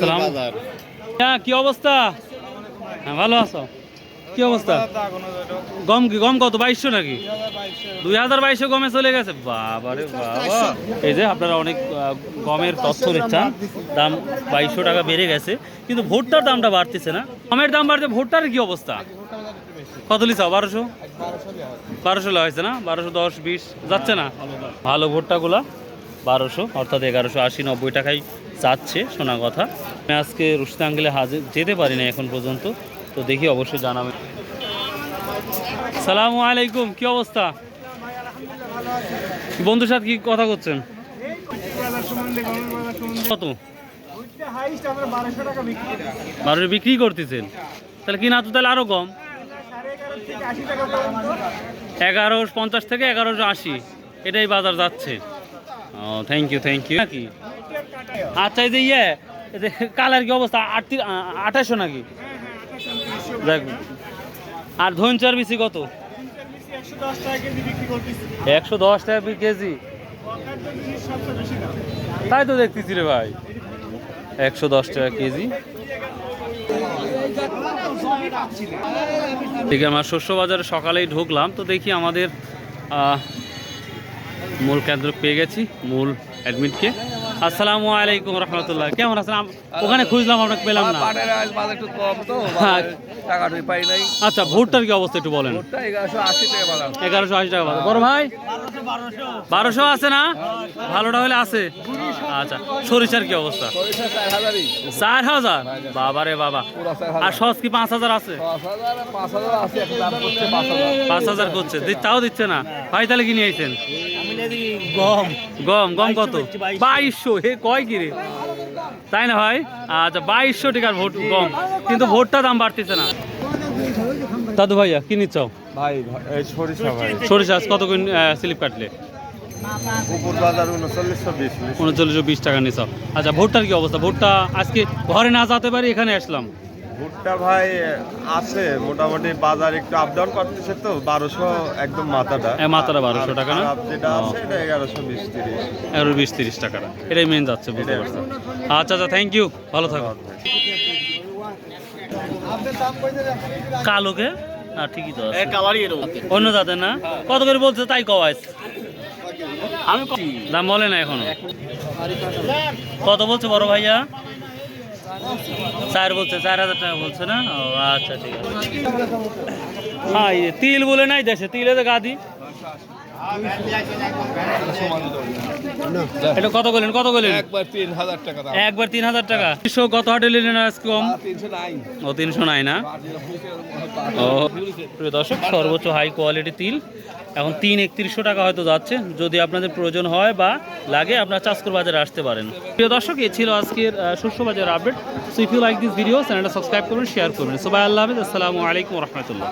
সালাম। হ্যাঁ কি অবস্থা? হ্যাঁ ভালো আছো? কি অবস্থা? গম কি, গম কত, বাইশশো নাকি? দুই হাজার বাইশশো গমে চলে গেছে। বাবা রে বাবা। এই যে আপনারা অনেক গমের তথ্য দিচ্ছেন। দাম বাইশশো টাকা বেড়ে গেছে। কিন্তু ভুট্টার দামটা বাড়তেছে না। গমের দাম বাড়ছে ভুট্টার কি অবস্থা? কত লিছা? বারোশো? বারোশো হয়েছে না? বারোশো দশ, বিশ, যাচ্ছে না? ভালো ভুট্টাগুলা, বারোশো, অর্থাৎ এগারোশো আশি, নব্বই টাকায় যাচ্ছে শোনা কথা। আমি আজকে রুশতে আঙ্গেলে হাজির, যেতে পারি না এখন পর্যন্ত, তো দেখি অবশ্যই জানাবেন। সালামু আলাইকুম, কি অবস্থা? বন্ধুর সাথে কি কথা করছেন? কত? বারোশো বিক্রি করতেছেন। তাহলে কি না তো তাহলে আরও কম? এগারোশো পঞ্চাশ থেকে এগারোশো আশি, এটাই বাজার যাচ্ছে। ও থ্যাংক ইউ থ্যাংক ইউ নাকি? আচ্ছা এই যে ইয়ে কালার কি অবস্থা? আঠাশশো নাকি? দেখ আর ধনচার বেশি কত? একশো দশ টাকা কেজি তাই তো দেখতেছি রে ভাই। একশো দশ টাকা কেজি। দেখি আমার শস্য বাজারে সকালেই ঢুকলাম, তো দেখি আমাদের মূল কেন্দ্র পেয়ে গেছি, মূল অ্যাডমিটকে আসসালামু আলাইকুম রহমতুল্লাহ। কেমন আছেন? ওখানে খুঁজলাম আপনাকে পেলাম না। পাটের আজ বাজার একটু কম তো। টাকা পাই নাই। আচ্ছা ভুট্টার কি অবস্থা একটু বলেন। এগারোশো আশি টাকা। বড় ভাই? বারোশো আছে না? ভালোটা হলে আছে। আচ্ছা সরিষার কি অবস্থা? চার হাজার? বাবা রে বাবা। আর সস কি পাঁচ হাজার আছে? পাঁচ হাজার করছে তাও দিচ্ছে না। ভাই তাহলে কি নিয়ে আইছেন? গম। গম গম কত? বাইশশো। হে কয় কি রে তাই না ভাই? আচ্ছা বাইশশো টাকার ভোট গম। কিন্তু ভোটটা দাম বাড়তেছে না। দাদু ভাইয়া কি নিচ্ছ? ভাই সরিষা ভাই। সরিষা কত করে স্লিপ কাটলে? উপর উনচল্লিশশো বিশ উনচল্লিশশো বিশ টাকা নিচ্ছ। আচ্ছা ভোটটার কি অবস্থা? ভোটটা আজকে ঘরে না যেতে পারি এখানে আসলাম। ভুট্টা ভাই আছে মোটামুটি বাজার একটু আপ ডাউন করতেছে তো বারোশো একদম মাথাটা। এ, মাথাটা 1200 টাকা না? যেটা আছে এটা এগারোশো বিশ তিরিশ। এগারো বিশ তিরিশ টাকা। এটাই মেন যাচ্ছে বুঝতে পারছ আচ্ছা আচ্ছা থ্যাংক ইউ ভালো থাকো। কালোকে? না ঠিকই তো অন্য জাতের না? কত করে বলছে তাই আমি দাম বলে না এখনও। কত বলছে বড় ভাইয়া? চার বলছে, চার হাজার টাকা বলছে না? ও আচ্ছা ঠিক আছে। হ্যাঁ তিল বলে নাই দেশে, তিলে তো গাদি এটা কত কত একবার তিন হাজার টাকা দাম। একবার তিন হাজার টাকা। তিনশো কত হাটে নিলেন আজকে কম? ও তিনশো নাই না? ও প্রিয় দর্শক সর্বোচ্চ হাই কোয়ালিটি তিল। এখন তিন একত্রিশশো টাকা হয়তো যাচ্ছে যদি আপনাদের প্রয়োজন হয় বা লাগে আপনারা চাষকর বাজারে আসতে পারেন। প্রিয় দর্শক এ ছিল আজকের শস্য বাজার update so if you like this video চ্যানেলটা সাবস্ক্রাইব করবেন শেয়ার করবেন সবাই আল্লাহ হাফিজ। আসসালামু আলাইকুম রহমতুল্লাহ।